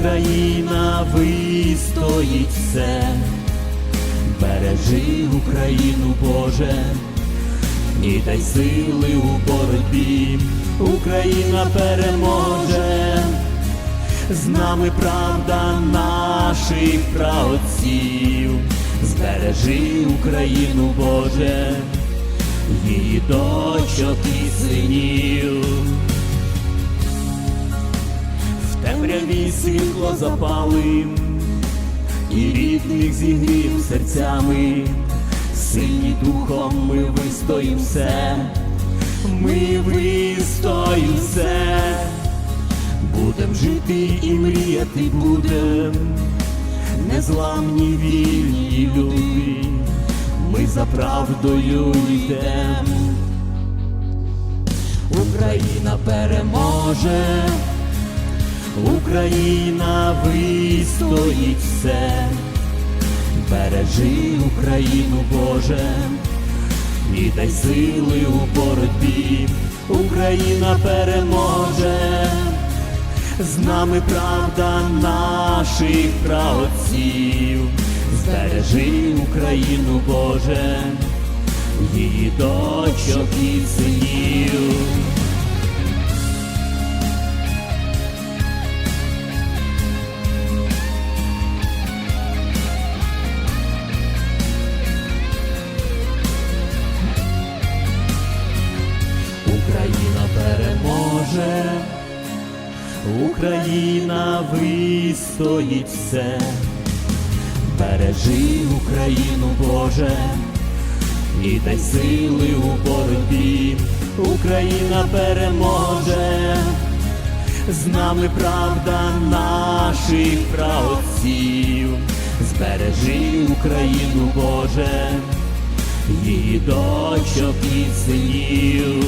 Україна вистоїть все, бережи Україну, Боже, і дай сили у боротьбі, Україна переможе, з нами правда наших праотців, збережи Україну, Боже, її дочок і синів. Темряві світло запалим, і рідних зігрів серцями, сильні духом ми вистоїм все, ми вистоїм все, будем жити і мріяти будем, незламні вільні люди, ми за правдою йдем. Україна переможе. Україна вистоїть все, бережи Україну, Боже, і дай сили у боротьбі, Україна переможе, з нами правда наших праотців, збережи Україну, Боже, її дочок і синів. Україна вистоїть все, бережи Україну, Боже, і дай сили у боротьбі, Україна переможе, з нами правда наших праотців, збережи Україну, Боже її дочок і синів.